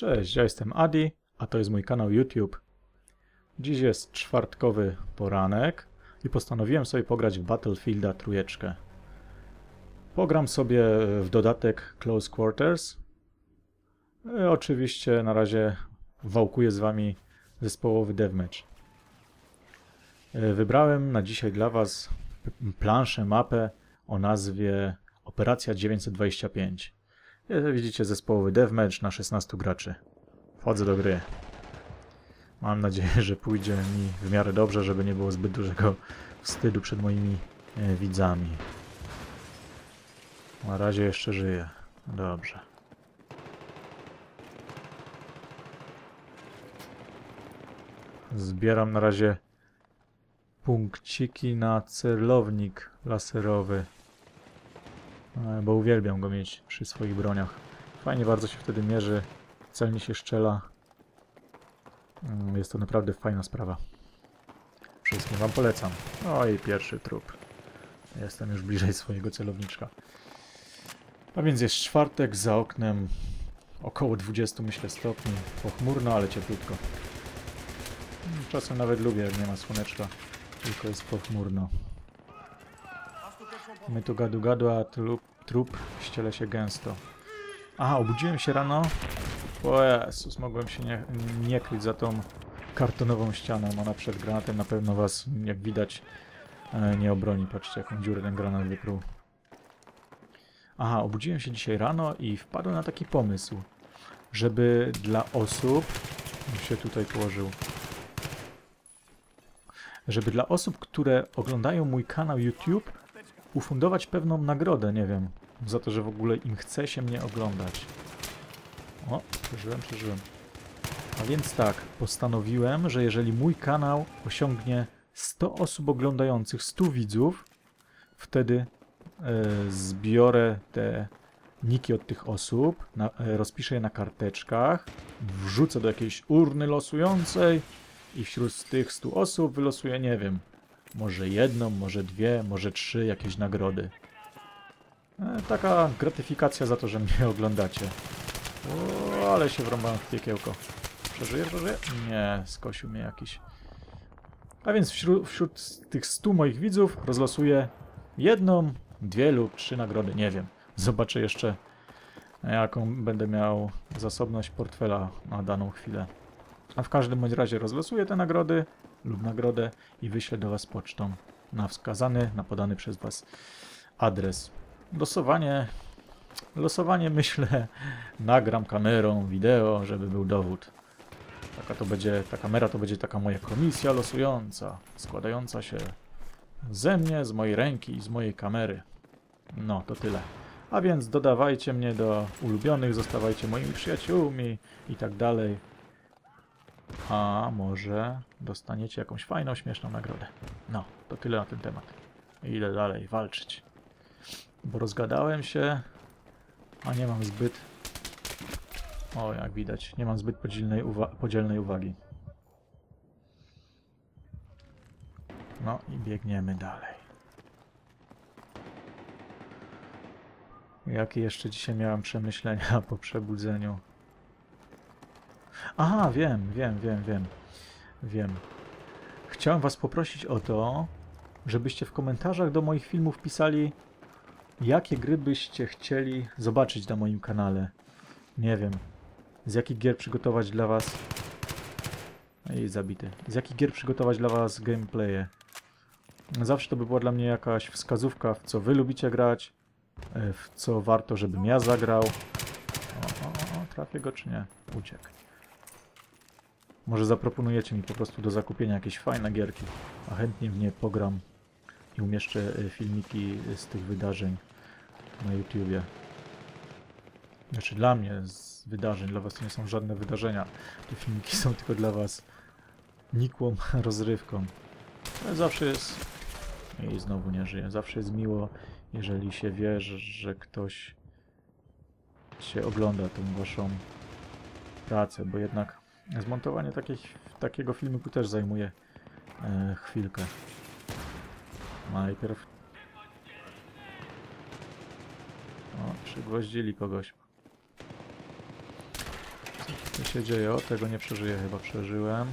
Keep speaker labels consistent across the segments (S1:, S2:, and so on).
S1: Cześć, ja jestem Adi, a to jest mój kanał YouTube. Dziś jest czwartkowy poranek i postanowiłem sobie pograć w Battlefielda trójeczkę. Pogram sobie w dodatek Close Quarters. E, oczywiście na razie wałkuję z wami zespołowy deathmatch. E, wybrałem na dzisiaj dla was planszę, mapę o nazwie Operacja 925. Jak widzicie, zespołowy deathmatch na 16 graczy. Wchodzę do gry. Mam nadzieję, że pójdzie mi w miarę dobrze, żeby nie było zbyt dużego wstydu przed moimi e, widzami. Na razie jeszcze żyję. Dobrze. Zbieram na razie punkciki na celownik laserowy. E, Bo uwielbiam go mieć przy swoich broniach. Fajnie bardzo się wtedy mierzy, celnie się szczela. Mm, Jest to naprawdę fajna sprawa. Wszystkim wam polecam. O i pierwszy trup. Jestem już bliżej swojego celowniczka. A więc jest czwartek, za oknem około 20 myślę stopni. Pochmurno, ale cieplutko. Mm, Czasem nawet lubię, jak nie ma słoneczka, tylko jest pochmurno. My tu gadu gadu, a trup, trup ściele się gęsto. Aha, obudziłem się rano. O Jezus, mogłem się nie, nie kryć za tą kartonową ścianą. Ona przed granatem na pewno was, jak widać, e, nie obroni. Patrzcie, jaką dziurę ten granat wykrył. Aha, obudziłem się dzisiaj rano i wpadłem na taki pomysł, żeby dla osób... bym się tutaj położył. Żeby dla osób, które oglądają mój kanał YouTube, ufundować pewną nagrodę, nie wiem, za to, że w ogóle im chce się mnie oglądać. O, przeżyłem, przeżyłem. A więc tak, postanowiłem, że jeżeli mój kanał osiągnie 100 osób oglądających, 100 widzów, wtedy e, zbiorę te niki od tych osób, na, e, rozpiszę je na karteczkach, wrzucę do jakiejś urny losującej i wśród tych 100 osób wylosuję, nie wiem, może jedną, może dwie, może trzy jakieś nagrody. E, taka gratyfikacja za to, że mnie oglądacie. O, ale się wrąbałem w piekiełko. Przeżyję, przeżyję? Nie, skosił mnie jakiś. A więc wśród, wśród tych 100 moich widzów rozlosuję jedną, dwie lub trzy nagrody, nie wiem. Zobaczę jeszcze, jaką będę miał zasobność portfela na daną chwilę. A w każdym bądź razie rozlosuję te nagrody lub nagrodę i wyślę do Was pocztą na wskazany, na podany przez Was adres. Losowanie, losowanie myślę, nagram kamerą, wideo, żeby był dowód. Taka to będzie, ta kamera to będzie taka moja komisja losująca, składająca się ze mnie, z mojej ręki i z mojej kamery. No, to tyle. A więc dodawajcie mnie do ulubionych, zostawajcie moimi przyjaciółmi i tak dalej. A może dostaniecie jakąś fajną, śmieszną nagrodę. No, to tyle na ten temat. Idę dalej walczyć. Bo rozgadałem się, a nie mam zbyt... O, jak widać, nie mam zbyt podzielnej, uwa podzielnej uwagi. No i biegniemy dalej. Jakie jeszcze dzisiaj miałem przemyślenia po przebudzeniu? Aha, wiem, wiem, wiem, wiem. Wiem. Chciałem was poprosić o to, żebyście w komentarzach do moich filmów pisali, jakie gry byście chcieli zobaczyć na moim kanale. Nie wiem. Z jakich gier przygotować dla was... I zabity. Z jakich gier przygotować dla was gameplaye. Zawsze to by była dla mnie jakaś wskazówka, w co wy lubicie grać, e, w co warto, żebym ja zagrał. O, o, o, trafię go czy nie? Uciekł. Może zaproponujecie mi po prostu do zakupienia jakieś fajne gierki, a chętnie w nie pogram i umieszczę e, filmiki z tych wydarzeń na YouTubie. Znaczy dla mnie z wydarzeń, dla was to nie są żadne wydarzenia. Te filmiki są tylko dla was nikłą rozrywką. Ale zawsze jest... I znowu nie żyje. Zawsze jest miło, jeżeli się wie, że ktoś się ogląda tą waszą pracę, bo jednak zmontowanie takich, takiego filmiku też zajmuje e, chwilkę. Najpierw... O, przygwoździli kogoś. Co się dzieje? O, tego nie przeżyję chyba. Przeżyłem.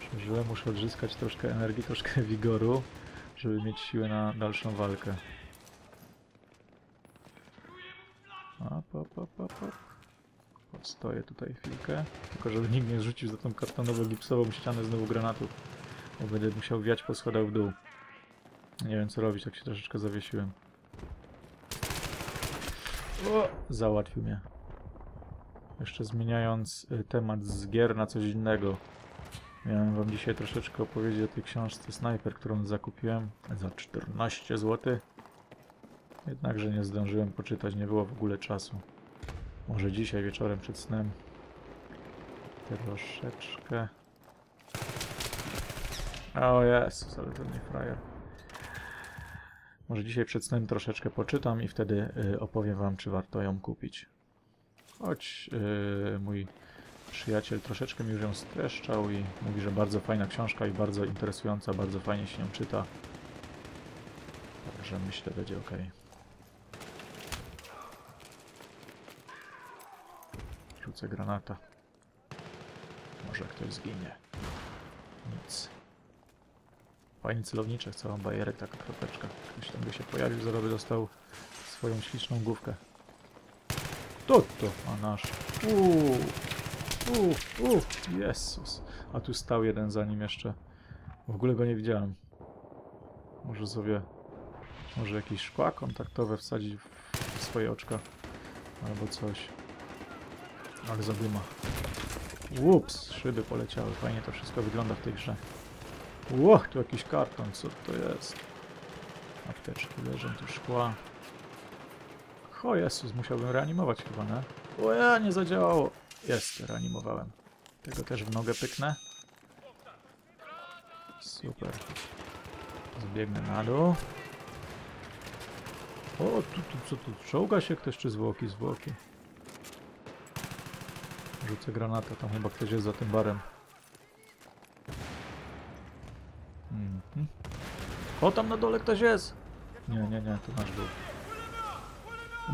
S1: Przeżyłem. Muszę odzyskać troszkę energii, troszkę wigoru, żeby mieć siłę na dalszą walkę. A, po, po, po, po. Stoję tutaj chwilkę. Tylko żeby nikt nie zrzucił za tą kartonowo-gipsową ścianę znowu granatów. Bo będę musiał wiać po schodach w dół. Nie wiem co robić, tak się troszeczkę zawiesiłem. O! Załatwił mnie. Jeszcze zmieniając y, temat z gier na coś innego. Miałem wam dzisiaj troszeczkę opowiedzieć o tej książce Sniper, którą zakupiłem za 14 zł. Jednakże nie zdążyłem poczytać, nie było w ogóle czasu. Może dzisiaj wieczorem przed snem. Troszeczkę. O Jezus, ale to nie frajer. Może dzisiaj przed snem troszeczkę poczytam i wtedy y, opowiem wam, czy warto ją kupić. Choć y, mój przyjaciel troszeczkę mi już ją streszczał i mówi, że bardzo fajna książka i bardzo interesująca, bardzo fajnie się ją czyta. Także myślę, będzie ok. Rzucę granata. Może ktoś zginie. Nic. Fajny celowniczek, cała bajerek, taka kropeczka. Ktoś tam by się pojawił, zaraz by dostał swoją śliczną główkę. To to, a nasz. Uuu, uuu, uuu, Jezus. A tu stał jeden za nim jeszcze. W ogóle go nie widziałem. Może sobie, może jakieś szkła kontaktowe wsadzić w swoje oczka. Albo coś. Ale zadyma. Ups, szyby poleciały. Fajnie to wszystko wygląda w tej grze. Łoch, tu jakiś karton, co to jest? Apteczki leżą, tu szkła. O Jezus, musiałbym reanimować chyba, nie? O ja, nie zadziałało. Jest, reanimowałem. Tego też w nogę pyknę. Super. Zbiegnę na dół. O, tu, tu, co tu? Czołga się ktoś czy zwłoki? Zwłoki. Rzucę granatę, tam chyba ktoś jest za tym barem. Mhm. O, tam na dole ktoś jest! Nie, nie, nie, to nasz był.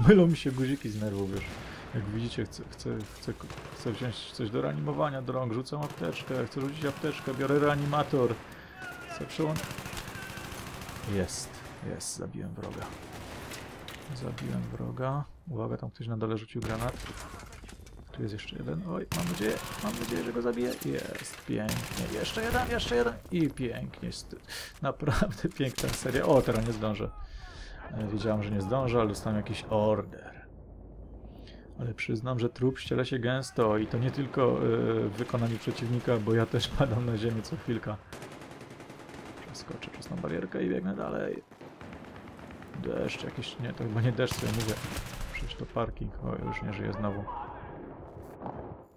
S1: Mylą mi się guziki z nerwów, wiesz. Jak widzicie, chcę, chcę, chcę, chcę wziąć coś do reanimowania do rąk, rzucam apteczkę, chcę rzucić apteczkę, biorę reanimator. Chcę przełączyć... Jest, jest, zabiłem wroga. Zabiłem wroga. Uwaga, tam ktoś na dole rzucił granat. Jest jeszcze jeden. Oj, mam nadzieję, mam nadzieję, że go zabiję. Jest, pięknie. Jeszcze jeden, jeszcze jeden. I pięknie. Naprawdę piękna seria. O, teraz nie zdążę. Wiedziałem, że nie zdążę, ale dostałem jakiś order. Ale przyznam, że trup ściele się gęsto i to nie tylko e, w wykonaniu przeciwnika, bo ja też padam na ziemię co chwilka. Przeskoczę przez tą barierkę i biegnę dalej. Deszcz jakiś, nie, to chyba nie deszcz, co ja mówię. Przecież to parking. O, już nie żyję znowu.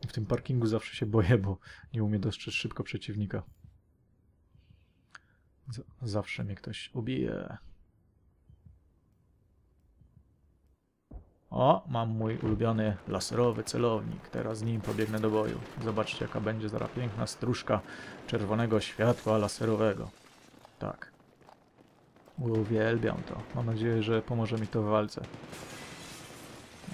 S1: W tym parkingu zawsze się boję, bo nie umie dostrzec szybko przeciwnika. Z zawsze mnie ktoś ubije. O, mam mój ulubiony laserowy celownik. Teraz nim pobiegnę do boju. Zobaczcie, jaka będzie zaraz piękna stróżka czerwonego światła laserowego. Tak. Uwielbiam to. Mam nadzieję, że pomoże mi to w walce.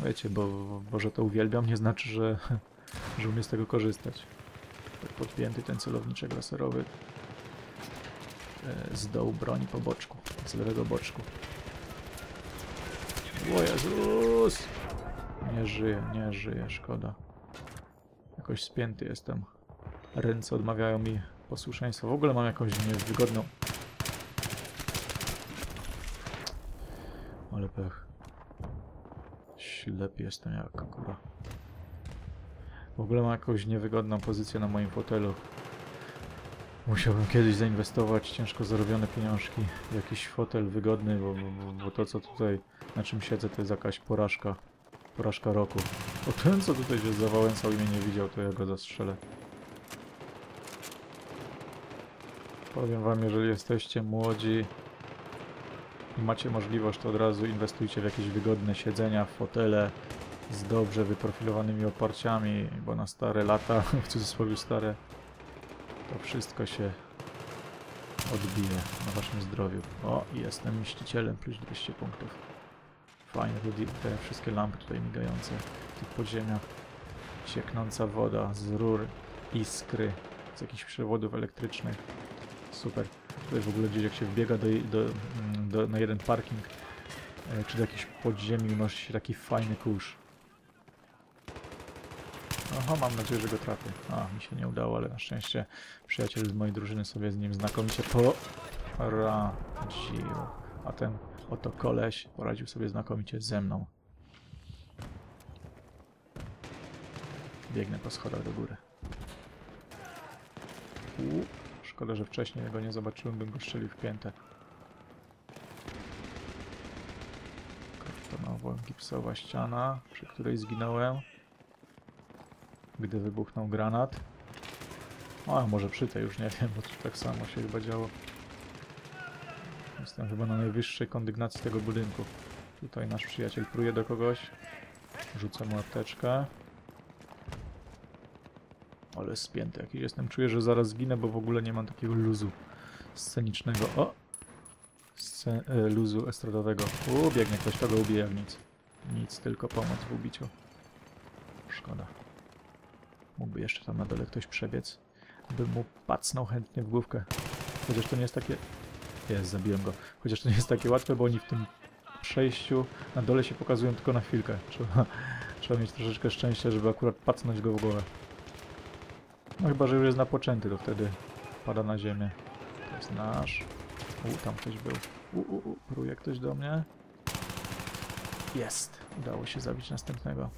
S1: Wiecie, bo, bo że to uwielbiam nie znaczy, że, że umiem z tego korzystać. Tak podpięty ten celowniczek laserowy e, z dołu broni po boczku, z lewego boczku. O Jezus! Nie żyję, nie żyję, szkoda. Jakoś spięty jestem. Ręce odmawiają mi posłuszeństwa. W ogóle mam jakąś niewygodną... Ale pech. Ślepy jestem jak kura. W ogóle mam jakąś niewygodną pozycję na moim fotelu. Musiałbym kiedyś zainwestować ciężko zarobione pieniążki w jakiś fotel wygodny, bo, bo, bo to co tutaj, na czym siedzę, to jest jakaś porażka. Porażka roku. O ten co tutaj się zawałęcał i mnie nie widział, to ja go zastrzelę. Powiem wam, jeżeli jesteście młodzi i macie możliwość, to od razu inwestujcie w jakieś wygodne siedzenia, fotele z dobrze wyprofilowanymi oparciami, bo na stare lata, w cudzysłowie stare, to wszystko się odbije na waszym zdrowiu. O, jestem mścicielem, plus 200 punktów. Fajne te, wszystkie lampy tutaj migające w tych podziemiach. Cieknąca woda z rur, iskry, z jakichś przewodów elektrycznych. Super. Tutaj w ogóle gdzieś jak się wbiega do, do, mm, do na jeden parking, e, czy do jakiejś podziemi, masz taki fajny kurz. Oho, mam nadzieję, że go trafię. A, mi się nie udało, ale na szczęście przyjaciel z mojej drużyny sobie z nim znakomicie poradził. A ten oto koleś poradził sobie znakomicie ze mną. Biegnę po schodach do góry. U, szkoda, że wcześniej go nie zobaczyłem, bym go strzelił w piętę. Kartonowo-gipsowa ściana, przy której zginąłem gdy wybuchnął granat. A może przy tej już nie wiem, bo tak samo się chyba działo. Jestem chyba na najwyższej kondygnacji tego budynku. Tutaj nasz przyjaciel pruje do kogoś. Rzucę mu apteczkę. Ale spięty jakiś jestem. Czuję, że zaraz zginę, bo w ogóle nie mam takiego luzu scenicznego. O! Scen e, luzu estradowego. U, biegnie ktoś, kogo ubije w nic. Nic, tylko pomoc w ubiciu. Szkoda. Mógłby jeszcze tam na dole ktoś przebiec, by mu pacnął chętnie w główkę. Chociaż to nie jest takie... Jest, zabiłem go. Chociaż to nie jest takie łatwe, bo oni w tym przejściu na dole się pokazują tylko na chwilkę. Trzeba, trzeba mieć troszeczkę szczęścia, żeby akurat pacnąć go w głowę. No chyba, że już jest napoczęty, to wtedy pada na ziemię. To jest nasz. U, tam ktoś był. U, u, u, próbuje ktoś do mnie. Jest. Udało się zabić następnego.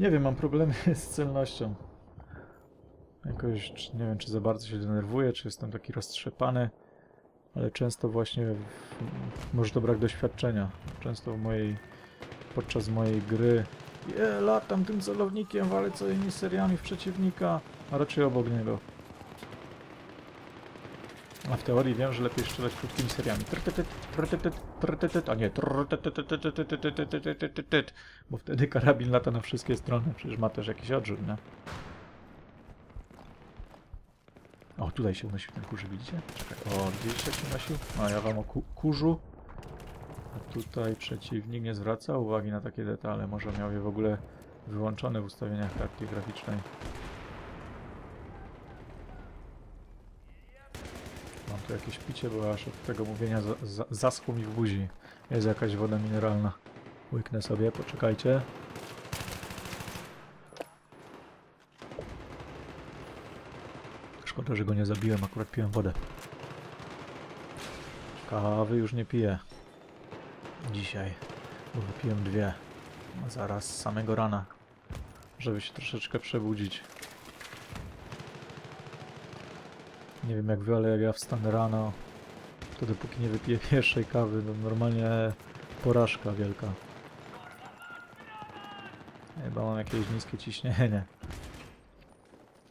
S1: Nie wiem, mam problemy z celnością. Jakoś, nie wiem, czy za bardzo się denerwuję, czy jestem taki roztrzepany, ale często właśnie, w, może to brak doświadczenia. Często w mojej, podczas mojej gry je, latam tym celownikiem, walę całymi seriami w przeciwnika, a raczej obok niego. A w teorii wiem, że lepiej strzelać krótkimi seriami. A nie, bo wtedy karabin lata na wszystkie strony. Przecież ma też jakiś odrzut, nie? O, tutaj się unosił ten kurzu, widzicie? Czekaj, o, gdzieś się unosił? A ja wam o ku kurzu. A tutaj przeciwnik nie zwraca uwagi na takie detale. Może miał je w ogóle wyłączone w ustawieniach karty graficznej. Jakieś picie, bo aż od tego mówienia za za zaschło mi w buzi. Jest jakaś woda mineralna. Łyknę sobie, poczekajcie. Szkoda, że go nie zabiłem, akurat piłem wodę. Kawy już nie piję. Dzisiaj. Bo wypiłem dwie. A zaraz z samego rana. Żeby się troszeczkę przebudzić. Nie wiem jak wy, ale jak ja wstanę rano, to dopóki nie wypiję pierwszej kawy, to normalnie porażka wielka. Chyba mam jakieś niskie ciśnienie.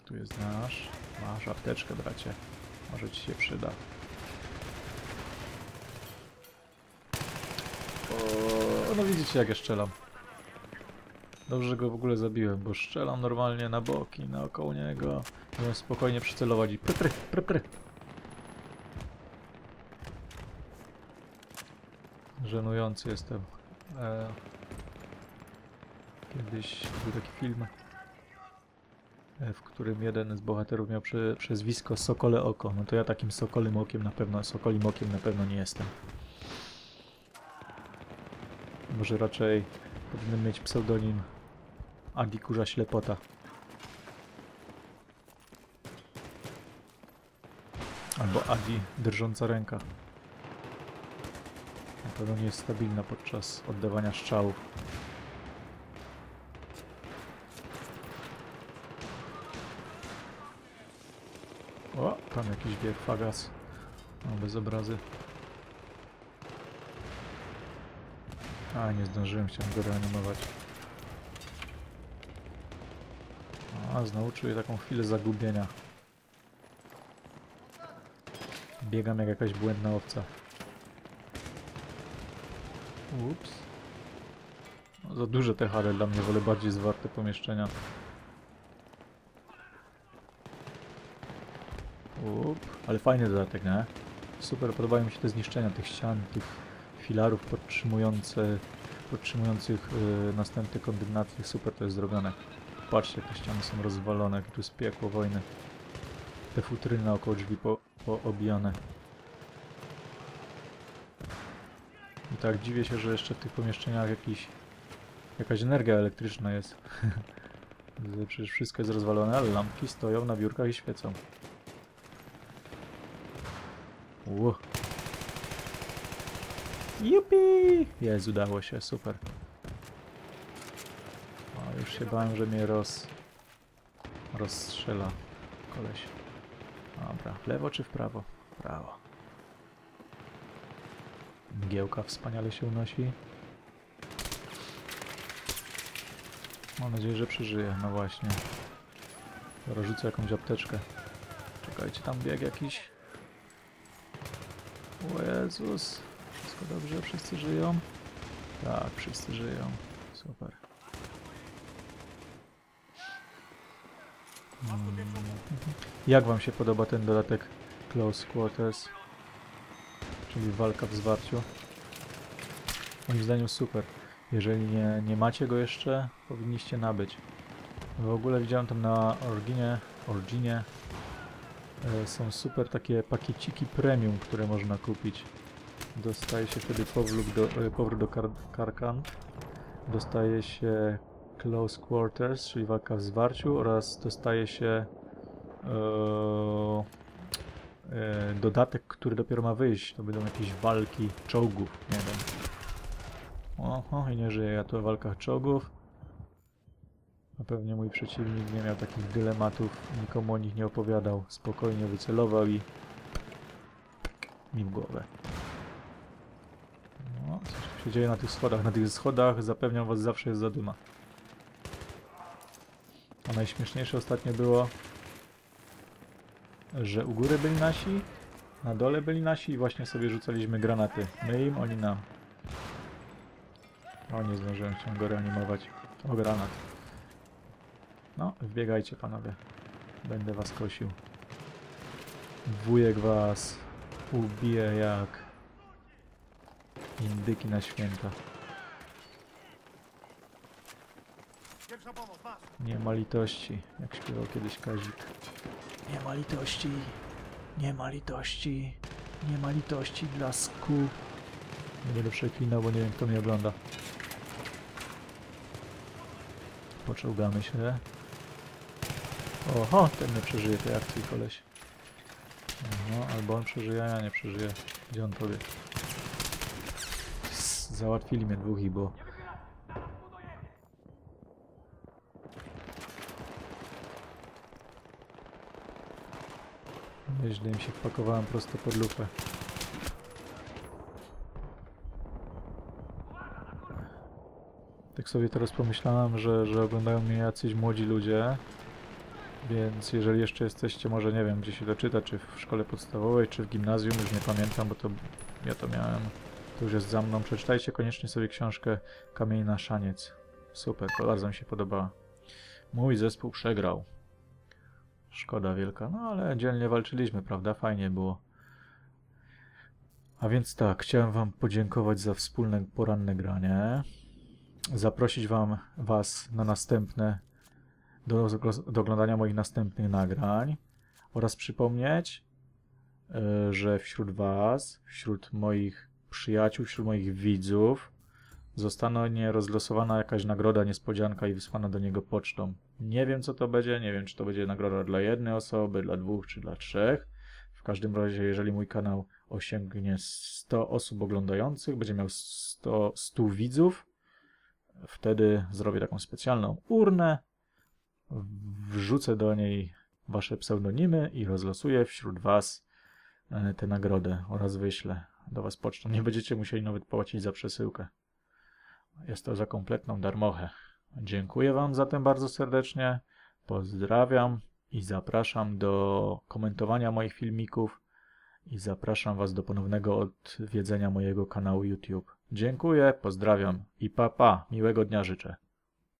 S1: Tu jest nasz. Masz apteczkę, bracie. Może ci się przyda. O, no widzicie jak ja strzelam. Dobrze, że go w ogóle zabiłem, bo strzelam normalnie na boki, naokoło niego. Mogę spokojnie przycelować i pry, pry, pry, pry. Żenujący jestem. E, kiedyś był taki film, e, w którym jeden z bohaterów miał prze, przezwisko Sokole Oko. No to ja takim Sokolym Okiem na pewno, Sokolim Okiem na pewno nie jestem. Może raczej powinienem mieć pseudonim Agi Kurza Ślepota. Albo Agi Drżąca Ręka. Na pewno nie jest stabilna podczas oddawania strzałów. O, tam jakiś bieg fagas. No, bez obrazy. A, nie zdążyłem, chciałem go reanimować. A, znowu czuję taką chwilę zagubienia. Biegam jak jakaś błędna owca. Ups. No, za duże te hale dla mnie, wolę bardziej zwarte pomieszczenia. Up. Ale fajny dodatek, nie? Super, podobają mi się te zniszczenia tych ścian, tych filarów podtrzymujące, podtrzymujących y, następne kondygnaty. Super to jest zrobione. Patrzcie, te ściany są rozwalone, jak tu jest piekło wojny. Te futryny naokoło drzwi po, poobijane. I tak dziwię się, że jeszcze w tych pomieszczeniach jakiś, jakaś energia elektryczna jest. Przecież wszystko jest rozwalone, ale lampki stoją na biurkach i świecą. Ło. Jupi! Jest, udało się, super. Już się bałem, że mnie roz... rozstrzela koleś. Dobra, w lewo czy w prawo? W prawo. Mgiełka wspaniale się unosi. Mam nadzieję, że przeżyje. No właśnie. Rzucę jakąś apteczkę. Czekajcie, tam bieg jakiś. O Jezus. Wszystko dobrze? Wszyscy żyją? Tak, wszyscy żyją. Super. Jak wam się podoba ten dodatek Close Quarters? Czyli walka w zwarciu? Moim zdaniem super. Jeżeli nie, nie macie go jeszcze, powinniście nabyć. W ogóle widziałem tam na Originie, Originie e, są super takie pakieciki premium, które można kupić. Dostaje się wtedy powrót do, e, powrót do kar Karkan. Dostaje się Close Quarters, czyli walka w zwarciu oraz dostaje się e, e, dodatek, który dopiero ma wyjść. To będą jakieś walki czołgów, nie wiem. Oho, i nie żyje ja tu o walkach czołgów. A pewnie mój przeciwnik nie miał takich dylematów, nikomu o nich nie opowiadał. Spokojnie wycelował i... mi w głowę. No, coś się dzieje na tych schodach. Na tych schodach zapewniam was zawsze jest zadyma. A najśmieszniejsze ostatnio było, że u góry byli nasi, na dole byli nasi i właśnie sobie rzucaliśmy granaty. My im, oni nam. O, nie zdążyłem się go reanimować. O, granat. No, wbiegajcie panowie. Będę was kosił. Wujek was ubije jak indyki na święta.
S2: Pierwsza pomoc, masz!
S1: Nie ma litości, jak śpiewał kiedyś Kazik. Nie ma litości, nie ma litości, nie ma litości dla sku. Nie będę przeklinał, bo nie wiem kto mnie ogląda. Poczołgamy się. Oho, ten nie przeżyje tej akcji, koleś. No, albo on przeżyje, a ja nie przeżyję. Gdzie on powie? Załatwili mnie dwóch i było. Nieźle im się wpakowałem prosto pod lufę. Tak sobie teraz pomyślałem, że, że oglądają mnie jacyś młodzi ludzie, więc jeżeli jeszcze jesteście, może nie wiem, gdzie się doczyta, czy w szkole podstawowej, czy w gimnazjum, już nie pamiętam, bo to ja to miałem, to już jest za mną. Przeczytajcie koniecznie sobie książkę Kamień na szaniec. Super, bardzo mi się podobała. Mój zespół przegrał. Szkoda wielka, no ale dzielnie walczyliśmy, prawda? Fajnie było. A więc tak, chciałem wam podziękować za wspólne poranne granie. Zaprosić wam was na następne do, do oglądania moich następnych nagrań oraz przypomnieć, e, że wśród was, wśród moich przyjaciół, wśród moich widzów zostanie rozlosowana jakaś nagroda, niespodzianka i wysłana do niego pocztą. Nie wiem co to będzie, nie wiem czy to będzie nagroda dla jednej osoby, dla dwóch czy dla trzech. W każdym razie, jeżeli mój kanał osiągnie 100 osób oglądających, będzie miał 100, 100 widzów, wtedy zrobię taką specjalną urnę, wrzucę do niej wasze pseudonimy i rozlosuję wśród was e, tę nagrodę oraz wyślę do was pocztą. Nie będziecie musieli nawet płacić za przesyłkę. Jest to za kompletną darmochę. Dziękuję Wam zatem bardzo serdecznie. Pozdrawiam i zapraszam do komentowania moich filmików i zapraszam Was do ponownego odwiedzenia mojego kanału YouTube. Dziękuję, pozdrawiam i pa pa, miłego dnia życzę.